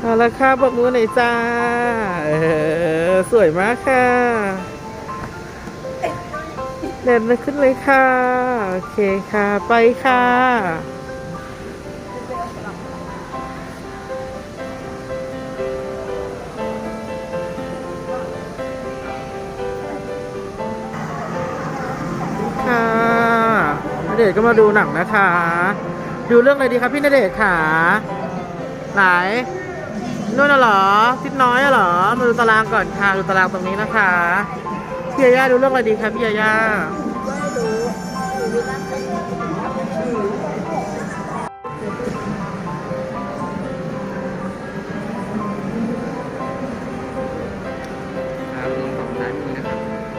เอาละค่ะบอกมือหน่อยจ้า เออ สวยมากค่ะเด่นขึ้นเลยค่ะ โอเคค่ะ ไปค่ะค่ะเดชน์ก็มาดูหนังนะคะ ดูเรื่องอะไรดีครับพี่ณเดชน์ค่ะ ไหน นู่นน่ะเหรอทิศน้อยอะเหรอ มาดูตารางก่อนค่ะ ดูตารางตรงนี้นะคะพี่ยาย่าดูเรื่องอะไรดีครับพี่ยาย่า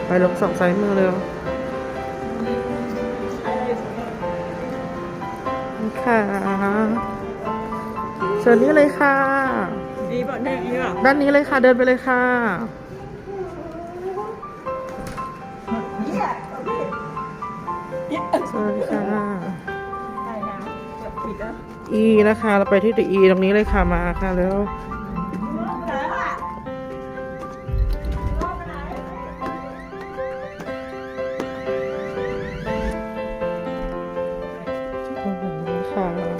ไปลงสองซ้ายมือเร็วนี่ค่ะเชิญนี่เลยค่ะ ดีป่ะเนี่ยดีป่ะด้านนี้เลยค่ะ เดินไปเลยค่ะ สวัสดีค่ะได้นะปิดแล้ว E นะคะเราไปที่ตัว E ตรงนี้เลยค่ะมาค่ะแล้วค่ะ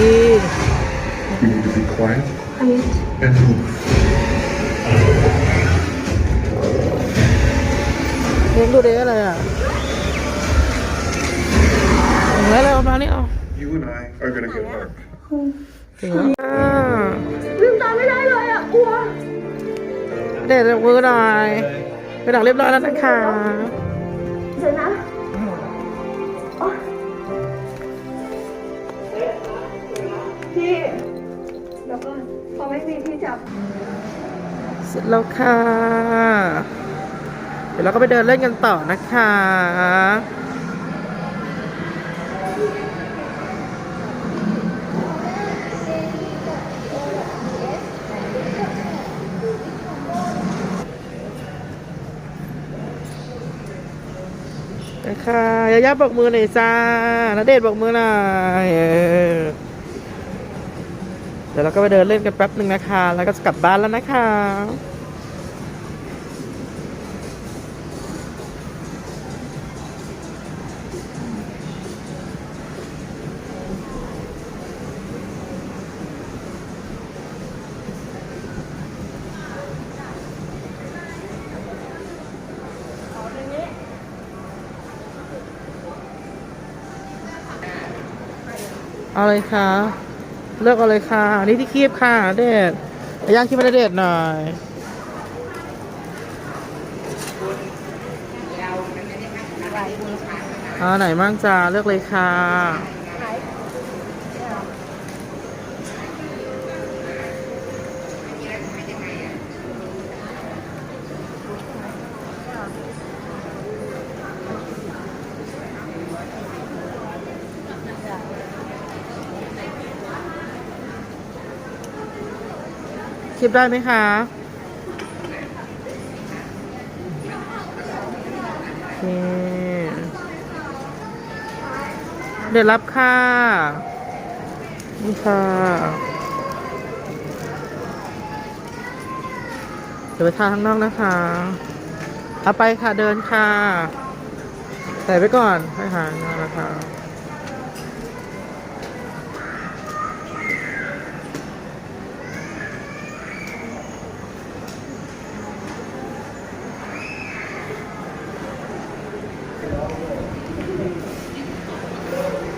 E You need to be quiet and move. เลี้ยงดูเด็กอะไรอะเอาแล้วเอามานี่เอา You and I are gonna get hurt. ถึงแล้วอ่าลืมตาไม่ได้เลยอะกลัวเด็ดมือหน่อยไปดักเรียบร้อยแล้วนะคะ เสร็จนะ พี่เดี๋ยวก่อนพอไม่มีที่จับเสร็จแล้วค่ะ เดี๋ยวเราก็ไปเดินเล่นกันต่อนะคะนะคะยายาบอกมือหน่อยจ้าณเดชน์บอกมือหน่อย ดี๋ยวเราก็ไปเดินเล่นกันแป๊บหนึ่งนะคะ แล้วก็จะกลับบ้านแล้วนะคะเอาเลยค่ะ เลือกเอาเลยค่ะนี่ที่คีบค่ะ เด็ดย่างคีบมาเด็ดหน่อยอ่าไหนมั่งจ้าเลือกเลยค่ะ คลิปได้ไหมคะโอเคเดี๋ยวรับค่ะ นี่ค่ะเดี๋ยวไปทานข้างนอกนะคะ เอาไปค่ะเดินค่ะ ใส่ไปก่อนให้หางานนะคะ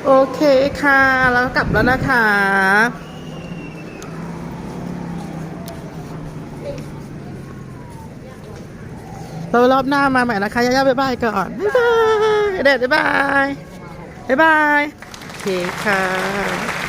โอเคค่ะ แล้วกลับแล้วนะคะเรารอบหน้ามาใหม่นะคะย่าๆบ๊ายบายก่อนบ๊ายบายเด็ดบ๊ายบายบ๊ายบายโอเคค่ะ